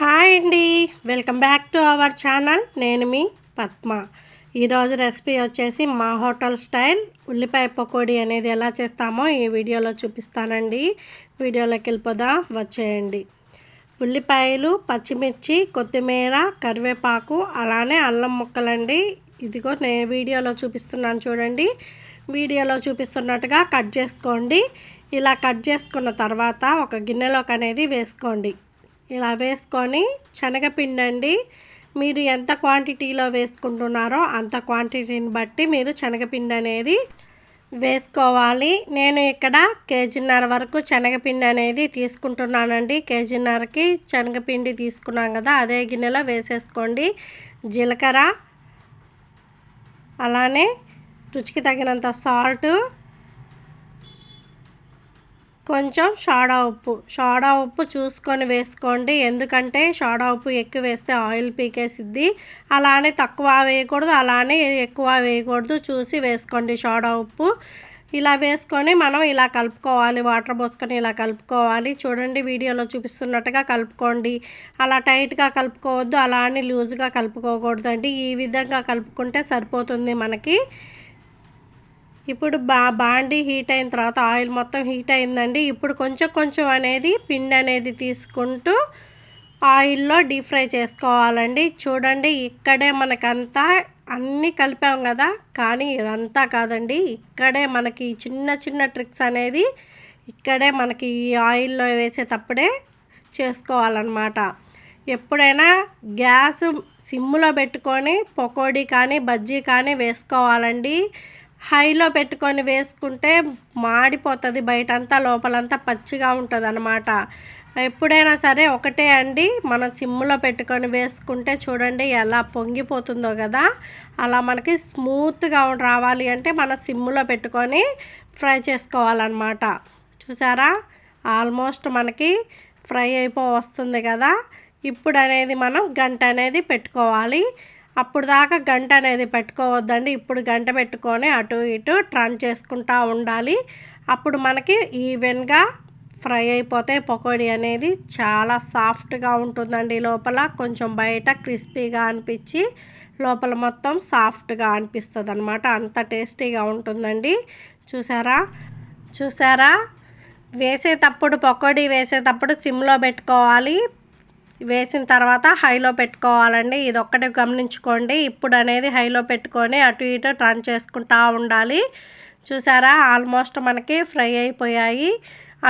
Hi అండి. Welcome back to our channel. నేను మీ పద్మ. ఈరోజు రెసిపీ వచ్చేసి మా హోటల్ స్టైల్ ఉల్లిపాయ పకోడీ అనేది ఎలా చేస్తామో ఈ వీడియోలో చూపిస్తానండి. వీడియోలోకి వెళ్ళిపోదా. వచ్చేయండి. ఉల్లిపాయలు పచ్చిమిర్చి కొత్తిమీర కరివేపాకు అలానే అల్లం ముక్కలండి. ఇదిగో నేను వీడియోలో చూపిస్తున్నాను చూడండి. వీడియోలో చూపిస్తున్నట్టుగా కట్ చేసుకోండి. ఇలా కట్ చేసుకున్న తర్వాత ఒక గిన్నెలోకి అనేది వేసుకోండి. ఇలా వేసుకొని శనగపిండి అండి మీరు ఎంత క్వాంటిటీలో వేసుకుంటున్నారో అంత క్వాంటిటీని బట్టి మీరు శనగపిండి అనేది వేసుకోవాలి. నేను ఇక్కడ కేజీన్నర వరకు శనగపిండి అనేది తీసుకుంటున్నానండి. కేజీన్నరకి శనగపిండి తీసుకున్నాం కదా అదే గిన్నెలో వేసేసుకోండి. జీలకర్ర అలానే రుచికి తగినంత సాల్ట్ కొంచెం షాడా ఉప్పు. షాడా ఉప్పు చూసుకొని వేసుకోండి. ఎందుకంటే షాడా ఉప్పు ఎక్కువ వేస్తే ఆయిల్ పీకేసిద్ది. అలానే తక్కువ వేయకూడదు. అలానే ఎక్కువ వేయకూడదు. చూసి వేసుకోండి షాడా ఉప్పు. ఇలా వేసుకొని మనం ఇలా కలుపుకోవాలి. వాటర్ పోసుకొని ఇలా కలుపుకోవాలి. చూడండి వీడియోలో చూపిస్తున్నట్టుగా కలుపుకోండి. అలా టైట్గా కలుపుకోవద్దు. అలా అని లూజ్గా కలుపుకోకూడదండి. ఈ విధంగా కలుపుకుంటే సరిపోతుంది మనకి. ఇప్పుడు బా బాండి హీట్ అయిన తర్వాత ఆయిల్ మొత్తం హీట్ అయిందండి. ఇప్పుడు కొంచెం కొంచెం అనేది పిండి అనేది తీసుకుంటూ ఆయిల్లో డీప్ ఫ్రై చేసుకోవాలండి. చూడండి ఇక్కడే మనకంతా అన్నీ కలిపాం కదా? కానీ ఇదంతా కాదండి. ఇక్కడే మనకి చిన్న చిన్న ట్రిక్స్ అనేది ఇక్కడే మనకి ఈ ఆయిల్లో వేసేటప్పుడే చేసుకోవాలన్నమాట. ఎప్పుడైనా గ్యాస్ సిమ్లో పెట్టుకొని పకోడీ కానీ బజ్జీ కానీ వేసుకోవాలండి. హైలో పెట్టుకొని వేసుకుంటే మాడిపోతుంది బయటంతా లోపలంతా పచ్చిగా ఉంటుంది అనమాట ఎప్పుడైనా సరే ఒకటే అండి మనం సిమ్లో పెట్టుకొని వేసుకుంటే చూడండి ఎలా పొంగిపోతుందో కదా. అలా మనకి స్మూత్గా రావాలి అంటే మన సిమ్లో పెట్టుకొని ఫ్రై చేసుకోవాలన్నమాట. చూసారా? ఆల్మోస్ట్ మనకి ఫ్రై అయిపో వస్తుంది కదా. ఇప్పుడు అనేది మనం గంట అనేది పెట్టుకోవాలి. అప్పుడు దాకా గంట అనేది పెట్టుకోవద్దండి. ఇప్పుడు గంట పెట్టుకొని అటు ఇటు ట్రన్ చేసుకుంటూ ఉండాలి. అప్పుడు మనకి ఈవెన్గా ఫ్రై అయిపోతే పకోడీ అనేది చాలా సాఫ్ట్గా ఉంటుందండి లోపల. కొంచెం బయట క్రిస్పీగా అనిపించి లోపల మొత్తం సాఫ్ట్గా అనిపిస్తుంది అనమాట అంత టేస్టీగా ఉంటుందండి. చూసారా? చూసారా? వేసేటప్పుడు పకోడీ వేసేటప్పుడు సిమ్లో పెట్టుకోవాలి. వేసిన తర్వాత హైలో పెట్టుకోవాలండి. ఇది ఒక్కటే గమనించుకోండి. ఇప్పుడు అనేది హైలో పెట్టుకొని అటు ఇటు టర్న్ చేసుకుంటా ఉండాలి. చూసారా? ఆల్మోస్ట్ మనకి ఫ్రై అయిపోయాయి.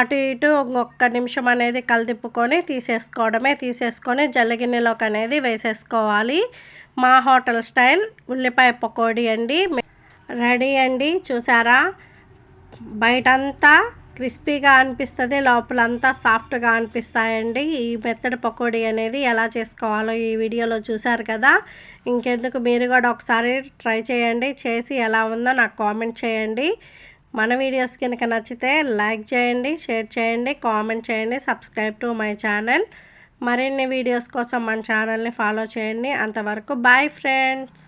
అటు ఇటు ఒక్క నిమిషం అనేది కలిదిప్పుకొని తీసేసుకోవడమే. తీసేసుకొని జల్లగిన్నెలోకి అనేది వేసేసుకోవాలి. మా హోటల్ స్టైల్ ఉల్లిపాయ పకోడీ అండి. రెడీ అండి. చూసారా? బయటంతా క్రిస్పీగా అనిపిస్తుంది లోపలంతా సాఫ్ట్గా అనిపిస్తాయండి. ఈ మెత్తడి పకోడీ అనేది ఎలా చేసుకోవాలో ఈ వీడియోలో చూశారు కదా. ఇంకెందుకు మీరు కూడా ఒకసారి ట్రై చేయండి చేసి ఎలా ఉందో నాకు కామెంట్ చేయండి. మన వీడియోస్ కనుక నచ్చితే లైక్ చేయండి షేర్ చేయండి కామెంట్ చేయండి సబ్స్క్రైబ్ టు మై ఛానల్. మరిన్ని వీడియోస్ కోసం మన ఛానల్ని ఫాలో చేయండి. అంతవరకు బాయ్ ఫ్రెండ్స్.